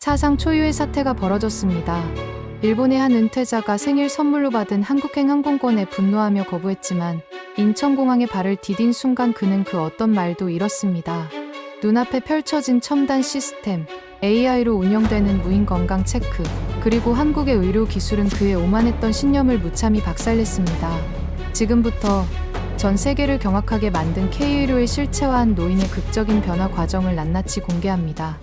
사상 초유의 사태가 벌어졌습니다. 일본의 한 은퇴자가 생일 선물로 받은 한국행 항공권에 분노하며 거부했지만 인천공항에 발을 디딘 순간 그는 그 어떤 말도 잃었습니다. 눈앞에 펼쳐진 첨단 시스템, AI로 운영되는 무인 건강 체크, 그리고 한국의 의료 기술은 그의 오만했던 신념을 무참히 박살냈습니다. 지금부터 전 세계를 경악하게 만든 K의료의 실체화한 노인의 극적인 변화 과정을 낱낱이 공개합니다.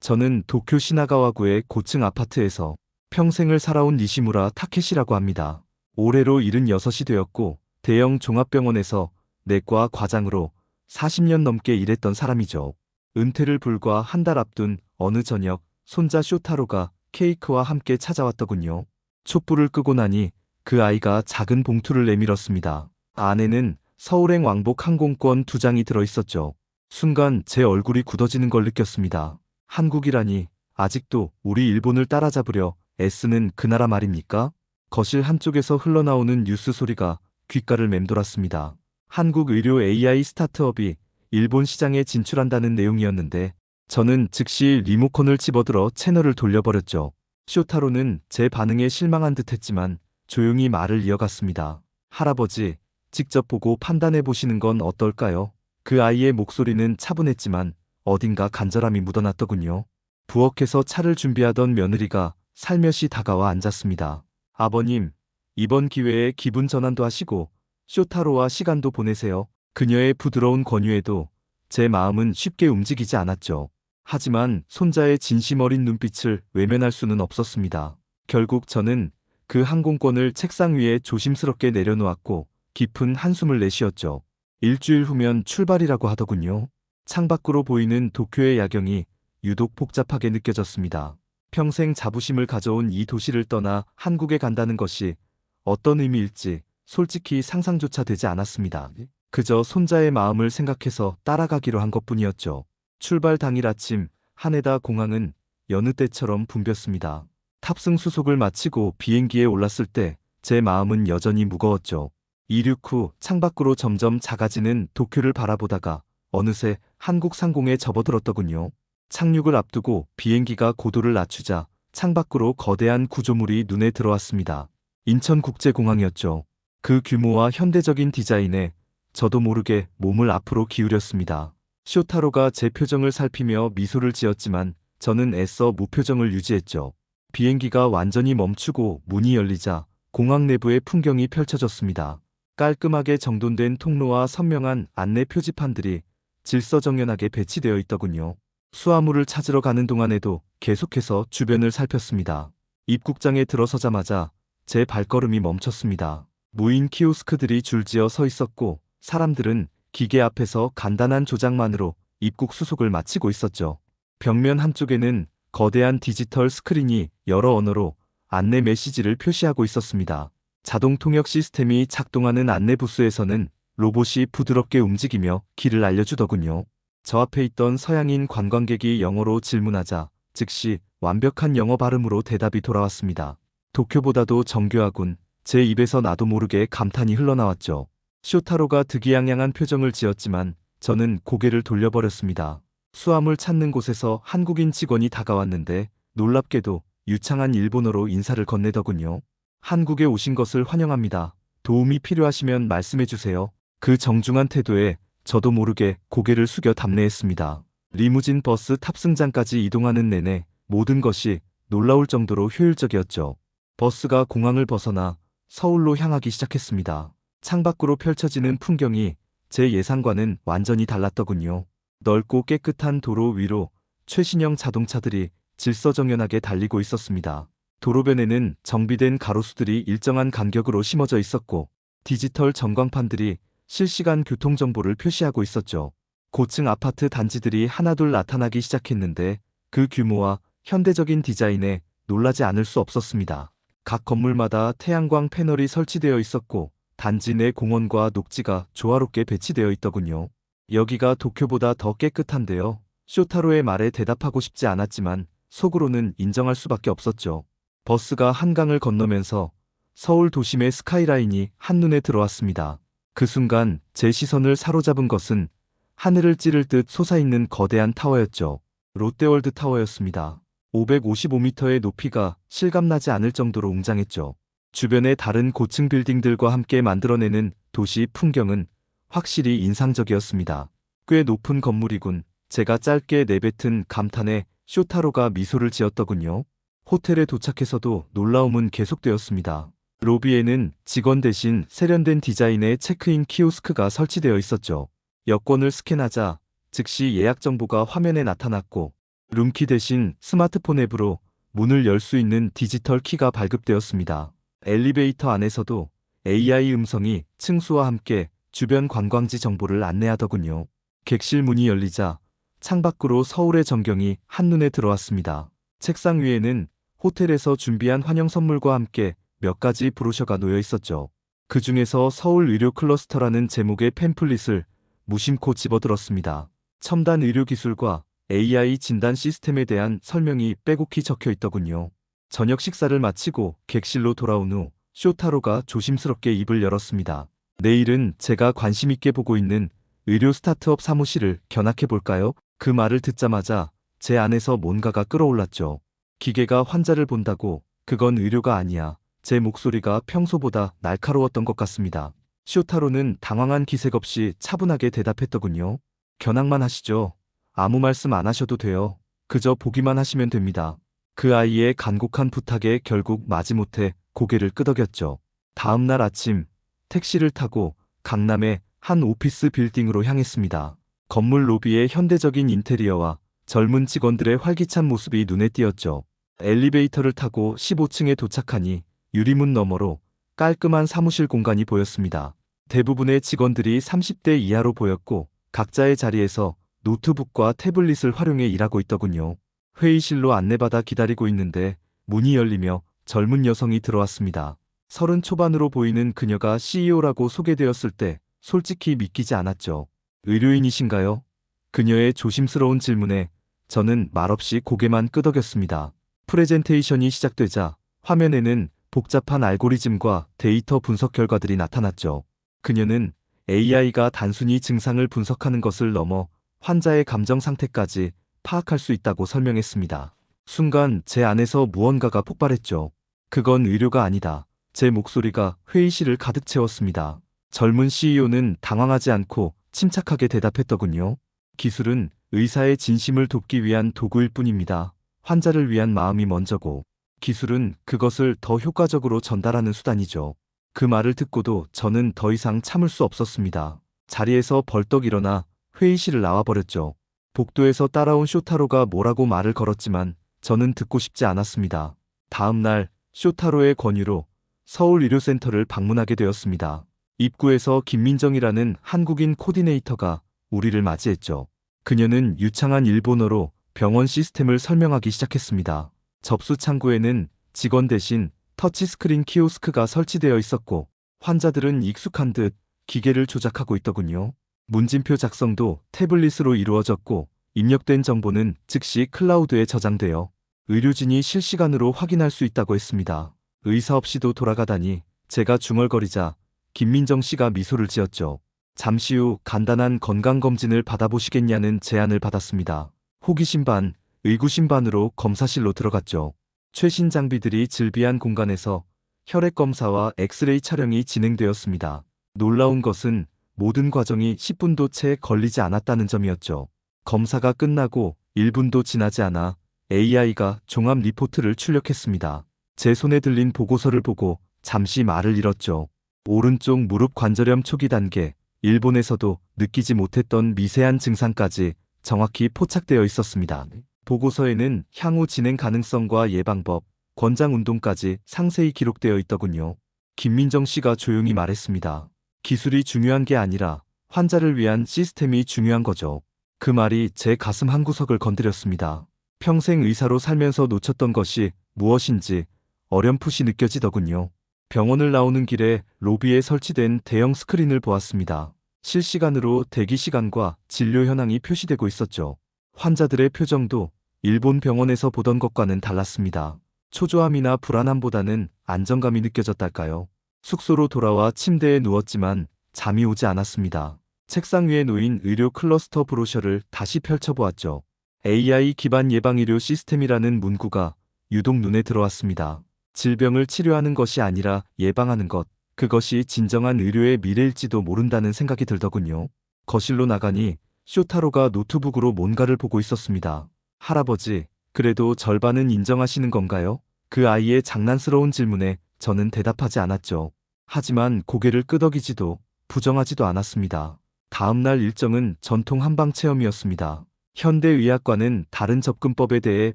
저는 도쿄 시나가와구의 고층 아파트에서 평생을 살아온 니시무라 타케시라고 합니다. 올해로 76이 되었고 대형 종합병원에서 내과 과장으로 40년 넘게 일했던 사람이죠. 은퇴를 불과 한 달 앞둔 어느 저녁 손자 쇼타로가 케이크와 함께 찾아왔더군요. 촛불을 끄고 나니 그 아이가 작은 봉투를 내밀었습니다. 안에는 서울행 왕복 항공권 두 장이 들어있었죠. 순간 제 얼굴이 굳어지는 걸 느꼈습니다. 한국이라니 아직도 우리 일본을 따라잡으려 애쓰는 그 나라 말입니까? 거실 한쪽에서 흘러나오는 뉴스 소리가 귓가를 맴돌았습니다. 한국 의료 AI 스타트업이 일본 시장에 진출한다는 내용이었는데 저는 즉시 리모컨을 집어들어 채널을 돌려버렸죠. 쇼타로는 제 반응에 실망한 듯 했지만 조용히 말을 이어갔습니다. 할아버지, 직접 보고 판단해 보시는 건 어떨까요? 그 아이의 목소리는 차분했지만 어딘가 간절함이 묻어났더군요. 부엌에서 차를 준비하던 며느리가 살며시 다가와 앉았습니다. 아버님, 이번 기회에 기분 전환도 하시고 쇼타로와 시간도 보내세요. 그녀의 부드러운 권유에도 제 마음은 쉽게 움직이지 않았죠. 하지만 손자의 진심 어린 눈빛을 외면할 수는 없었습니다. 결국 저는 그 항공권을 책상 위에 조심스럽게 내려놓았고 깊은 한숨을 내쉬었죠. 일주일 후면 출발이라고 하더군요. 창밖으로 보이는 도쿄의 야경이 유독 복잡하게 느껴졌습니다. 평생 자부심을 가져온 이 도시를 떠나 한국에 간다는 것이 어떤 의미일지 솔직히 상상조차 되지 않았습니다. 그저 손자의 마음을 생각해서 따라가기로 한 것뿐이었죠. 출발 당일 아침 하네다 공항은 여느 때처럼 붐볐습니다. 탑승 수속을 마치고 비행기에 올랐을 때 제 마음은 여전히 무거웠죠. 이륙 후 창밖으로 점점 작아지는 도쿄를 바라보다가 어느새 한국 상공에 접어들었더군요. 착륙을 앞두고 비행기가 고도를 낮추자 창밖으로 거대한 구조물이 눈에 들어왔습니다. 인천국제공항이었죠. 그 규모와 현대적인 디자인에 저도 모르게 몸을 앞으로 기울였습니다. 쇼타로가 제 표정을 살피며 미소를 지었지만 저는 애써 무표정을 유지했죠. 비행기가 완전히 멈추고 문이 열리자 공항 내부의 풍경이 펼쳐졌습니다. 깔끔하게 정돈된 통로와 선명한 안내 표지판들이 질서정연하게 배치되어 있더군요. 수화물을 찾으러 가는 동안에도 계속해서 주변을 살폈습니다. 입국장에 들어서자마자 제 발걸음이 멈췄습니다. 무인 키오스크들이 줄지어 서 있었고 사람들은 기계 앞에서 간단한 조작만으로 입국 수속을 마치고 있었죠. 벽면 한쪽에는 거대한 디지털 스크린이 여러 언어로 안내 메시지를 표시하고 있었습니다. 자동 통역 시스템이 작동하는 안내 부스에서는 로봇이 부드럽게 움직이며 길을 알려주더군요. 저 앞에 있던 서양인 관광객이 영어로 질문하자 즉시 완벽한 영어 발음으로 대답이 돌아왔습니다. 도쿄보다도 정교하군. 제 입에서 나도 모르게 감탄이 흘러나왔죠. 쇼타로가 득이양양한 표정을 지었지만 저는 고개를 돌려버렸습니다. 수화물 찾는 곳에서 한국인 직원이 다가왔는데 놀랍게도 유창한 일본어로 인사를 건네더군요. 한국에 오신 것을 환영합니다. 도움이 필요하시면 말씀해 주세요. 그 정중한 태도에 저도 모르게 고개를 숙여 답례했습니다. 리무진 버스 탑승장까지 이동하는 내내 모든 것이 놀라울 정도로 효율적이었죠. 버스가 공항을 벗어나 서울로 향하기 시작했습니다. 창밖으로 펼쳐지는 풍경이 제 예상과는 완전히 달랐더군요. 넓고 깨끗한 도로 위로 최신형 자동차들이 질서정연하게 달리고 있었습니다. 도로변에는 정비된 가로수들이 일정한 간격으로 심어져 있었고 디지털 전광판들이 실시간 교통정보를 표시하고 있었죠. 고층 아파트 단지들이 하나둘 나타나기 시작했는데 그 규모와 현대적인 디자인에 놀라지 않을 수 없었습니다. 각 건물마다 태양광 패널이 설치되어 있었고 단지 내 공원과 녹지가 조화롭게 배치되어 있더군요. 여기가 도쿄보다 더 깨끗한데요. 쇼타로의 말에 대답하고 싶지 않았지만 속으로는 인정할 수밖에 없었죠. 버스가 한강을 건너면서 서울 도심의 스카이라인이 한눈에 들어왔습니다. 그 순간 제 시선을 사로잡은 것은 하늘을 찌를 듯 솟아있는 거대한 타워였죠. 롯데월드 타워였습니다. 555m의 높이가 실감나지 않을 정도로 웅장했죠. 주변의 다른 고층 빌딩들과 함께 만들어내는 도시 풍경은 확실히 인상적이었습니다. 꽤 높은 건물이군. 제가 짧게 내뱉은 감탄에 쇼타로가 미소를 지었더군요. 호텔에 도착해서도 놀라움은 계속되었습니다. 로비에는 직원 대신 세련된 디자인의 체크인 키오스크가 설치되어 있었죠. 여권을 스캔하자 즉시 예약 정보가 화면에 나타났고 룸키 대신 스마트폰 앱으로 문을 열 수 있는 디지털 키가 발급되었습니다. 엘리베이터 안에서도 AI 음성이 층수와 함께 주변 관광지 정보를 안내하더군요. 객실 문이 열리자 창밖으로 서울의 전경이 한눈에 들어왔습니다. 책상 위에는 호텔에서 준비한 환영 선물과 함께 몇 가지 브로셔가 놓여 있었죠. 그 중에서 서울 의료 클러스터라는 제목의 팸플릿을 무심코 집어들었습니다. 첨단 의료 기술과 AI 진단 시스템에 대한 설명이 빼곡히 적혀 있더군요. 저녁 식사를 마치고 객실로 돌아온 후 쇼타로가 조심스럽게 입을 열었습니다. 내일은 제가 관심 있게 보고 있는 의료 스타트업 사무실을 견학해 볼까요? 그 말을 듣자마자 제 안에서 뭔가가 끌어올랐죠. 기계가 환자를 본다고 그건 의료가 아니야. 제 목소리가 평소보다 날카로웠던 것 같습니다. 쇼타로는 당황한 기색 없이 차분하게 대답했더군요. 견학만 하시죠. 아무 말씀 안 하셔도 돼요. 그저 보기만 하시면 됩니다. 그 아이의 간곡한 부탁에 결국 마지못해 고개를 끄덕였죠. 다음 날 아침 택시를 타고 강남의 한 오피스 빌딩으로 향했습니다. 건물 로비의 현대적인 인테리어와 젊은 직원들의 활기찬 모습이 눈에 띄었죠. 엘리베이터를 타고 15층에 도착하니 유리문 너머로 깔끔한 사무실 공간이 보였습니다. 대부분의 직원들이 30대 이하로 보였고 각자의 자리에서 노트북과 태블릿을 활용해 일하고 있더군요. 회의실로 안내받아 기다리고 있는데 문이 열리며 젊은 여성이 들어왔습니다. 서른 초반으로 보이는 그녀가 CEO라고 소개되었을 때 솔직히 믿기지 않았죠. 의료인이신가요? 그녀의 조심스러운 질문에 저는 말없이 고개만 끄덕였습니다. 프레젠테이션이 시작되자 화면에는 복잡한 알고리즘과 데이터 분석 결과들이 나타났죠. 그녀는 AI가 단순히 증상을 분석하는 것을 넘어 환자의 감정 상태까지 파악할 수 있다고 설명했습니다. 순간 제 안에서 무언가가 폭발했죠. 그건 의료가 아니다. 제 목소리가 회의실을 가득 채웠습니다. 젊은 CEO는 당황하지 않고 침착하게 대답했더군요. 기술은 의사의 진심을 돕기 위한 도구일 뿐입니다. 환자를 위한 마음이 먼저고, 기술은 그것을 더 효과적으로 전달하는 수단이죠. 그 말을 듣고도 저는 더 이상 참을 수 없었습니다. 자리에서 벌떡 일어나 회의실을 나와버렸죠. 복도에서 따라온 쇼타로가 뭐라고 말을 걸었지만 저는 듣고 싶지 않았습니다. 다음 날 쇼타로의 권유로 서울의료센터를 방문하게 되었습니다. 입구에서 김민정이라는 한국인 코디네이터가 우리를 맞이했죠. 그녀는 유창한 일본어로 병원 시스템을 설명하기 시작했습니다. 접수 창구에는 직원 대신 터치스크린 키오스크가 설치되어 있었고 환자들은 익숙한 듯 기계를 조작하고 있더군요. 문진표 작성도 태블릿으로 이루어졌고 입력된 정보는 즉시 클라우드에 저장되어 의료진이 실시간으로 확인할 수 있다고 했습니다. 의사 없이도 돌아가다니 제가 중얼거리자 김민정 씨가 미소를 지었죠. 잠시 후 간단한 건강검진을 받아보시겠냐는 제안을 받았습니다. 호기심 반, 의구심 반으로 검사실로 들어갔죠. 최신 장비들이 즐비한 공간에서 혈액 검사와 엑스레이 촬영이 진행되었습니다. 놀라운 것은 모든 과정이 10분도 채 걸리지 않았다는 점이었죠. 검사가 끝나고 1분도 지나지 않아 AI가 종합 리포트를 출력했습니다. 제 손에 들린 보고서를 보고 잠시 말을 잃었죠. 오른쪽 무릎 관절염 초기 단계, 일본에서도 느끼지 못했던 미세한 증상까지 정확히 포착되어 있었습니다. 보고서에는 향후 진행 가능성과 예방법, 권장 운동까지 상세히 기록되어 있더군요. 김민정 씨가 조용히 말했습니다. 기술이 중요한 게 아니라 환자를 위한 시스템이 중요한 거죠. 그 말이 제 가슴 한구석을 건드렸습니다. 평생 의사로 살면서 놓쳤던 것이 무엇인지 어렴풋이 느껴지더군요. 병원을 나오는 길에 로비에 설치된 대형 스크린을 보았습니다. 실시간으로 대기 시간과 진료 현황이 표시되고 있었죠. 환자들의 표정도 일본 병원에서 보던 것과는 달랐습니다. 초조함이나 불안함보다는 안정감이 느껴졌달까요? 숙소로 돌아와 침대에 누웠지만 잠이 오지 않았습니다. 책상 위에 놓인 의료 클러스터 브로셔를 다시 펼쳐보았죠. AI 기반 예방의료 시스템이라는 문구가 유독 눈에 들어왔습니다. 질병을 치료하는 것이 아니라 예방하는 것, 그것이 진정한 의료의 미래일지도 모른다는 생각이 들더군요. 거실로 나가니 쇼타로가 노트북으로 뭔가를 보고 있었습니다. 할아버지, 그래도 절반은 인정하시는 건가요? 그 아이의 장난스러운 질문에 저는 대답하지 않았죠. 하지만 고개를 끄덕이지도 부정하지도 않았습니다. 다음날 일정은 전통 한방 체험이었습니다. 현대의학과는 다른 접근법에 대해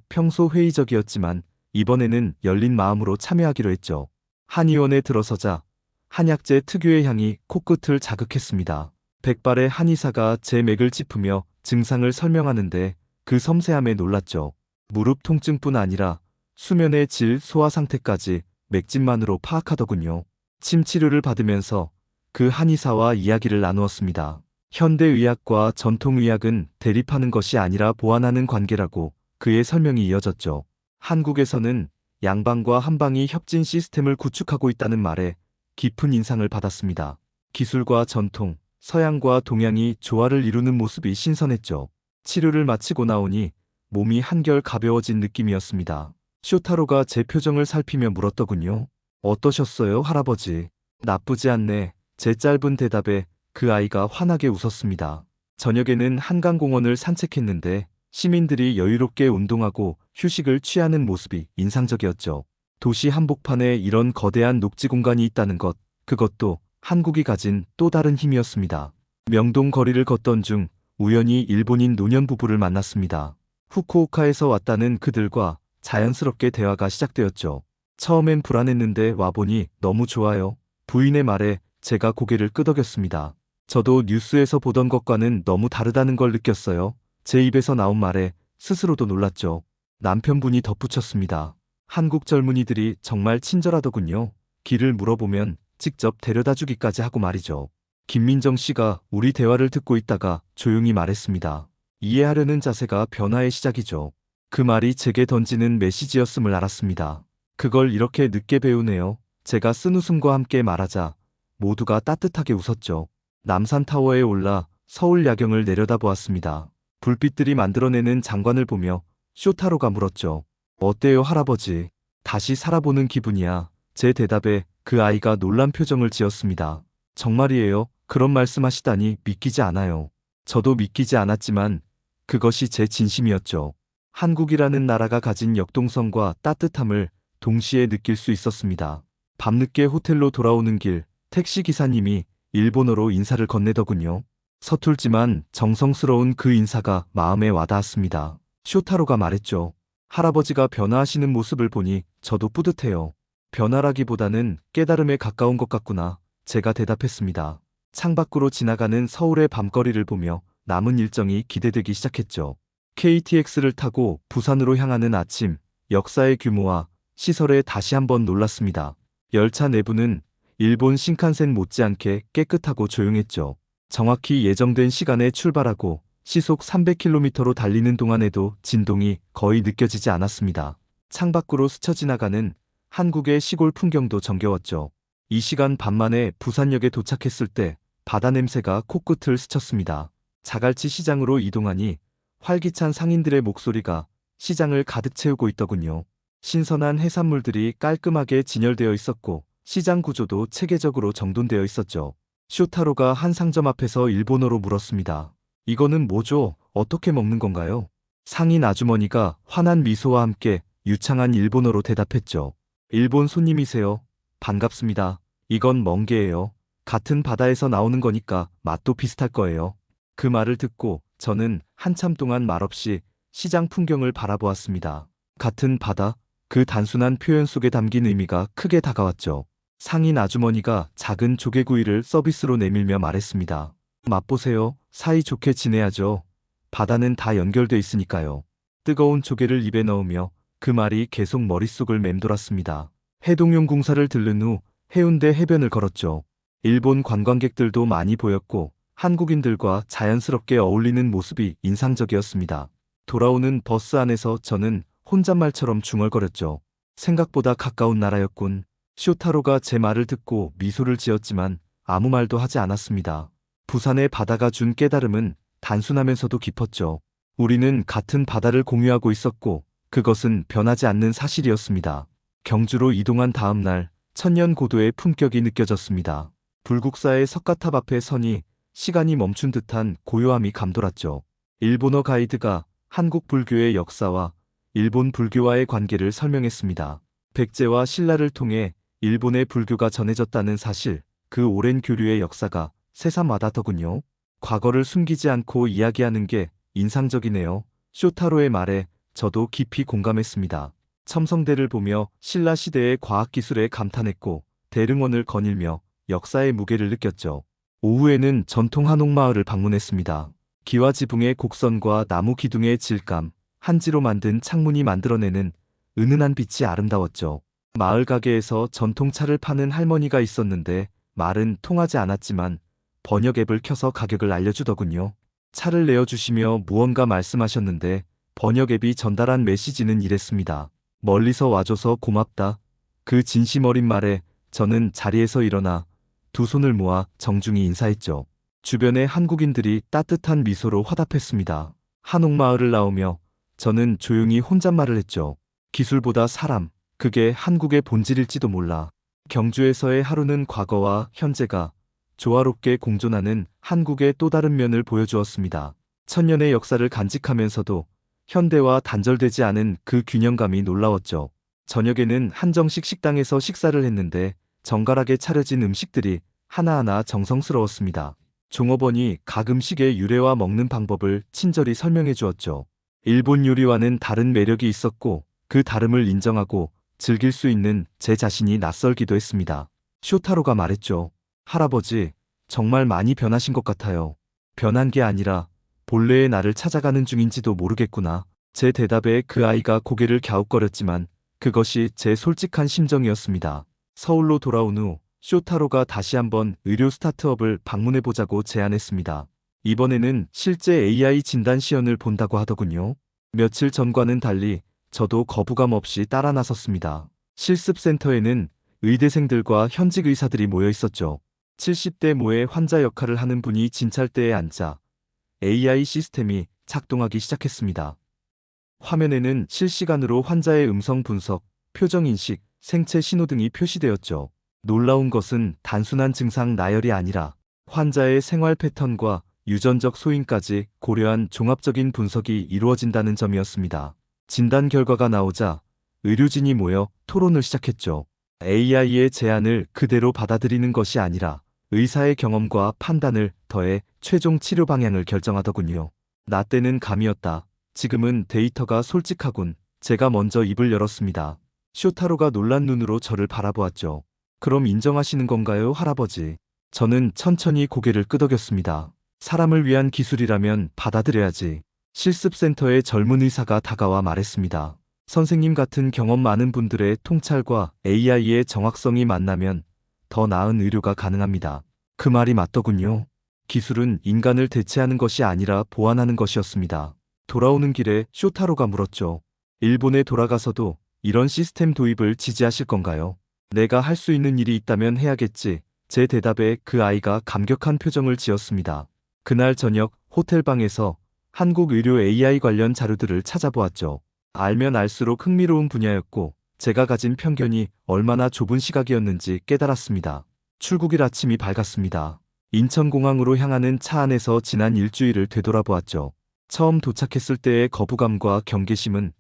평소 회의적이었지만 이번에는 열린 마음으로 참여하기로 했죠. 한의원에 들어서자 한약재 특유의 향이 코끝을 자극했습니다. 백발의 한의사가 제 맥을 짚으며 증상을 설명하는데 그 섬세함에 놀랐죠. 무릎 통증뿐 아니라 수면의 질, 소화 상태까지 맥진만으로 파악하더군요. 침 치료를 받으면서 그 한의사와 이야기를 나누었습니다. 현대의학과 전통의학은 대립하는 것이 아니라 보완하는 관계라고 그의 설명이 이어졌죠. 한국에서는 양방과 한방이 협진 시스템을 구축하고 있다는 말에 깊은 인상을 받았습니다. 기술과 전통, 서양과 동양이 조화를 이루는 모습이 신선했죠. 치료를 마치고 나오니 몸이 한결 가벼워진 느낌이었습니다. 쇼타로가 제 표정을 살피며 물었더군요. 어떠셨어요, 할아버지? 나쁘지 않네. 제 짧은 대답에 그 아이가 환하게 웃었습니다. 저녁에는 한강공원을 산책했는데 시민들이 여유롭게 운동하고 휴식을 취하는 모습이 인상적이었죠. 도시 한복판에 이런 거대한 녹지 공간이 있다는 것, 그것도 한국이 가진 또 다른 힘이었습니다. 명동 거리를 걷던 중 우연히 일본인 노년 부부를 만났습니다. 후쿠오카에서 왔다는 그들과 자연스럽게 대화가 시작되었죠. 처음엔 불안했는데 와보니 너무 좋아요. 부인의 말에 제가 고개를 끄덕였습니다. 저도 뉴스에서 보던 것과는 너무 다르다는 걸 느꼈어요. 제 입에서 나온 말에 스스로도 놀랐죠. 남편분이 덧붙였습니다. 한국 젊은이들이 정말 친절하더군요. 길을 물어보면 직접 데려다 주기까지 하고 말이죠. 김민정 씨가 우리 대화를 듣고 있다가 조용히 말했습니다. 이해하려는 자세가 변화의 시작이죠. 그 말이 제게 던지는 메시지였음을 알았습니다. 그걸 이렇게 늦게 배우네요. 제가 쓴 웃음과 함께 말하자 모두가 따뜻하게 웃었죠. 남산타워에 올라 서울 야경을 내려다보았습니다. 불빛들이 만들어내는 장관을 보며 쇼타로가 물었죠. 어때요, 할아버지? 다시 살아보는 기분이야. 제 대답에 그 아이가 놀란 표정을 지었습니다. 정말이에요. 그런 말씀하시다니 믿기지 않아요. 저도 믿기지 않았지만 그것이 제 진심이었죠. 한국이라는 나라가 가진 역동성과 따뜻함을 동시에 느낄 수 있었습니다. 밤늦게 호텔로 돌아오는 길, 택시 기사님이 일본어로 인사를 건네더군요. 서툴지만 정성스러운 그 인사가 마음에 와닿았습니다. 쇼타로가 말했죠. 할아버지가 변화하시는 모습을 보니 저도 뿌듯해요. 변화라기보다는 깨달음에 가까운 것 같구나. 제가 대답했습니다. 창밖으로 지나가는 서울의 밤거리를 보며 남은 일정이 기대되기 시작했죠. KTX를 타고 부산으로 향하는 아침, 역사의 규모와 시설에 다시 한번 놀랐습니다. 열차 내부는 일본 신칸센 못지않게 깨끗하고 조용했죠. 정확히 예정된 시간에 출발하고 시속 300km로 달리는 동안에도 진동이 거의 느껴지지 않았습니다. 창밖으로 스쳐 지나가는 한국의 시골 풍경도 정겨웠죠. 이 시간 반 만에 부산역에 도착했을 때 바다 냄새가 코끝을 스쳤습니다. 자갈치 시장으로 이동하니 활기찬 상인들의 목소리가 시장을 가득 채우고 있더군요. 신선한 해산물들이 깔끔하게 진열되어 있었고 시장 구조도 체계적으로 정돈되어 있었죠. 쇼타로가 한 상점 앞에서 일본어로 물었습니다. 이거는 뭐죠? 어떻게 먹는 건가요? 상인 아주머니가 환한 미소와 함께 유창한 일본어로 대답했죠. 일본 손님이세요. 반갑습니다. 이건 멍게예요. 같은 바다에서 나오는 거니까 맛도 비슷할 거예요. 그 말을 듣고 저는 한참 동안 말없이 시장 풍경을 바라보았습니다. 같은 바다, 그 단순한 표현 속에 담긴 의미가 크게 다가왔죠. 상인 아주머니가 작은 조개구이를 서비스로 내밀며 말했습니다. 맛보세요. 사이 좋게 지내야죠. 바다는 다 연결돼 있으니까요. 뜨거운 조개를 입에 넣으며 그 말이 계속 머릿속을 맴돌았습니다. 해동용 공사를 들른 후 해운대 해변을 걸었죠. 일본 관광객들도 많이 보였고 한국인들과 자연스럽게 어울리는 모습이 인상적이었습니다. 돌아오는 버스 안에서 저는 혼잣말처럼 중얼거렸죠. 생각보다 가까운 나라였군. 쇼타로가 제 말을 듣고 미소를 지었지만 아무 말도 하지 않았습니다. 부산의 바다가 준 깨달음은 단순하면서도 깊었죠. 우리는 같은 바다를 공유하고 있었고 그것은 변하지 않는 사실이었습니다. 경주로 이동한 다음 날 천년 고도의 품격이 느껴졌습니다. 불국사의 석가탑 앞에 서니 시간이 멈춘 듯한 고요함이 감돌았죠. 일본어 가이드가 한국 불교의 역사와 일본 불교와의 관계를 설명했습니다. 백제와 신라를 통해 일본의 불교가 전해졌다는 사실, 그 오랜 교류의 역사가 새삼 와닿더군요. 과거를 숨기지 않고 이야기하는 게 인상적이네요. 쇼타로의 말에 저도 깊이 공감했습니다. 첨성대를 보며 신라 시대의 과학기술에 감탄했고 대릉원을 거닐며 역사의 무게를 느꼈죠. 오후에는 전통 한옥마을을 방문했습니다. 기와 지붕의 곡선과 나무 기둥의 질감, 한지로 만든 창문이 만들어내는 은은한 빛이 아름다웠죠. 마을 가게에서 전통차를 파는 할머니가 있었는데 말은 통하지 않았지만 번역 앱을 켜서 가격을 알려주더군요. 차를 내어주시며 무언가 말씀하셨는데 번역 앱이 전달한 메시지는 이랬습니다. 멀리서 와줘서 고맙다. 그 진심 어린 말에 저는 자리에서 일어나 두 손을 모아 정중히 인사했죠. 주변의 한국인들이 따뜻한 미소로 화답했습니다. 한옥마을을 나오며 저는 조용히 혼잣말을 했죠. 기술보다 사람, 그게 한국의 본질일지도 몰라. 경주에서의 하루는 과거와 현재가 조화롭게 공존하는 한국의 또 다른 면을 보여주었습니다. 천년의 역사를 간직하면서도 현대와 단절되지 않은 그 균형감이 놀라웠죠. 저녁에는 한정식 식당에서 식사를 했는데 정갈하게 차려진 음식들이 하나하나 정성스러웠습니다. 종업원이 각 음식의 유래와 먹는 방법을 친절히 설명해 주었죠. 일본 요리와는 다른 매력이 있었고 그 다름을 인정하고 즐길 수 있는 제 자신이 낯설기도 했습니다. 쇼타로가 말했죠. 할아버지, 정말 많이 변하신 것 같아요. 변한 게 아니라 본래의 나를 찾아가는 중인지도 모르겠구나. 제 대답에 그 아이가 고개를 갸웃거렸지만 그것이 제 솔직한 심정이었습니다. 서울로 돌아온 후 쇼타로가 다시 한번 의료 스타트업을 방문해 보자고 제안했습니다. 이번에는 실제 AI 진단 시연을 본다고 하더군요. 며칠 전과는 달리 저도 거부감 없이 따라 나섰습니다. 실습센터에는 의대생들과 현직 의사들이 모여 있었죠. 70대 모의 환자 역할을 하는 분이 진찰대에 앉아 AI 시스템이 작동하기 시작했습니다. 화면에는 실시간으로 환자의 음성 분석, 표정 인식, 생체 신호등이 표시되었죠. 놀라운 것은 단순한 증상 나열이 아니라 환자의 생활 패턴과 유전적 소인까지 고려한 종합적인 분석이 이루어진다는 점이었습니다. 진단 결과가 나오자 의료진이 모여 토론을 시작했죠. AI의 제안을 그대로 받아들이는 것이 아니라 의사의 경험과 판단을 더해 최종 치료 방향을 결정하더군요. 나 때는 감이었다. 지금은 데이터가 솔직하군. 제가 먼저 입을 열었습니다. 쇼타로가 놀란 눈으로 저를 바라보았죠. 그럼 인정하시는 건가요, 할아버지? 저는 천천히 고개를 끄덕였습니다. 사람을 위한 기술이라면 받아들여야지. 실습센터의 젊은 의사가 다가와 말했습니다. 선생님 같은 경험 많은 분들의 통찰과 AI의 정확성이 만나면 더 나은 의료가 가능합니다. 그 말이 맞더군요. 기술은 인간을 대체하는 것이 아니라 보완하는 것이었습니다. 돌아오는 길에 쇼타로가 물었죠. 일본에 돌아가서도 이런 시스템 도입을 지지하실 건가요? 내가 할 수 있는 일이 있다면 해야겠지. 제 대답에 그 아이가 감격한 표정을 지었습니다. 그날 저녁 호텔방에서 한국 의료 AI 관련 자료들을 찾아보았죠. 알면 알수록 흥미로운 분야였고 제가 가진 편견이 얼마나 좁은 시각이었는지 깨달았습니다. 출국일 아침이 밝았습니다. 인천공항으로 향하는 차 안에서 지난 일주일을 되돌아보았죠. 처음 도착했을 때의 거부감과 경계심은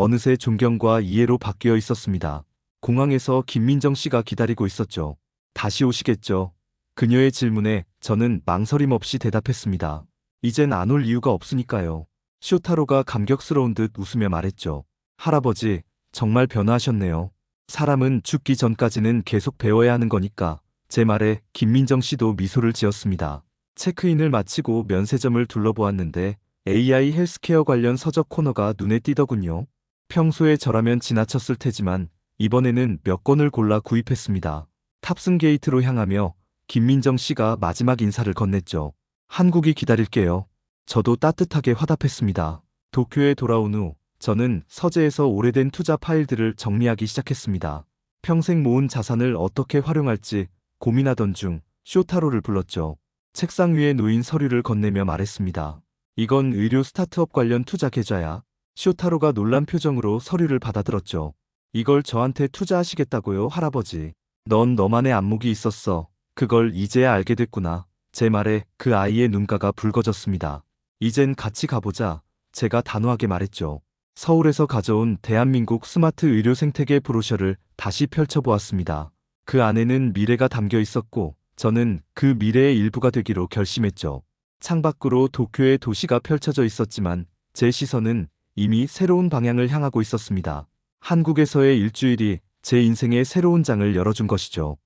어느새 존경과 이해로 바뀌어 있었습니다. 공항에서 김민정 씨가 기다리고 있었죠. 다시 오시겠죠. 그녀의 질문에 저는 망설임 없이 대답했습니다. 이젠 안 올 이유가 없으니까요. 쇼타로가 감격스러운 듯 웃으며 말했죠. 할아버지, 정말 변화하셨네요. 사람은 죽기 전까지는 계속 배워야 하는 거니까. 제 말에 김민정 씨도 미소를 지었습니다. 체크인을 마치고 면세점을 둘러보았는데 AI 헬스케어 관련 서적 코너가 눈에 띄더군요. 평소에 저라면 지나쳤을 테지만 이번에는 몇 권을 골라 구입했습니다. 탑승 게이트로 향하며 김민정 씨가 마지막 인사를 건넸죠. 한국이 기다릴게요. 저도 따뜻하게 화답했습니다. 도쿄에 돌아온 후 저는 서재에서 오래된 투자 파일들을 정리하기 시작했습니다. 평생 모은 자산을 어떻게 활용할지 고민하던 중 쇼타로를 불렀죠. 책상 위에 놓인 서류를 건네며 말했습니다. 이건 의료 스타트업 관련 투자 계좌야. 쇼타로가 놀란 표정으로 서류를 받아들었죠. 이걸 저한테 투자하시겠다고요, 할아버지. 넌 너만의 안목이 있었어. 그걸 이제야 알게 됐구나. 제 말에 그 아이의 눈가가 붉어졌습니다. 이젠 같이 가보자. 제가 단호하게 말했죠. 서울에서 가져온 대한민국 스마트 의료 생태계 브로셔를 다시 펼쳐보았습니다. 그 안에는 미래가 담겨 있었고, 저는 그 미래의 일부가 되기로 결심했죠. 창밖으로 도쿄의 도시가 펼쳐져 있었지만, 제 시선은 이미 새로운 방향을 향하고 있었습니다. 한국에서의 일주일이 제 인생의 새로운 장을 열어준 것이죠.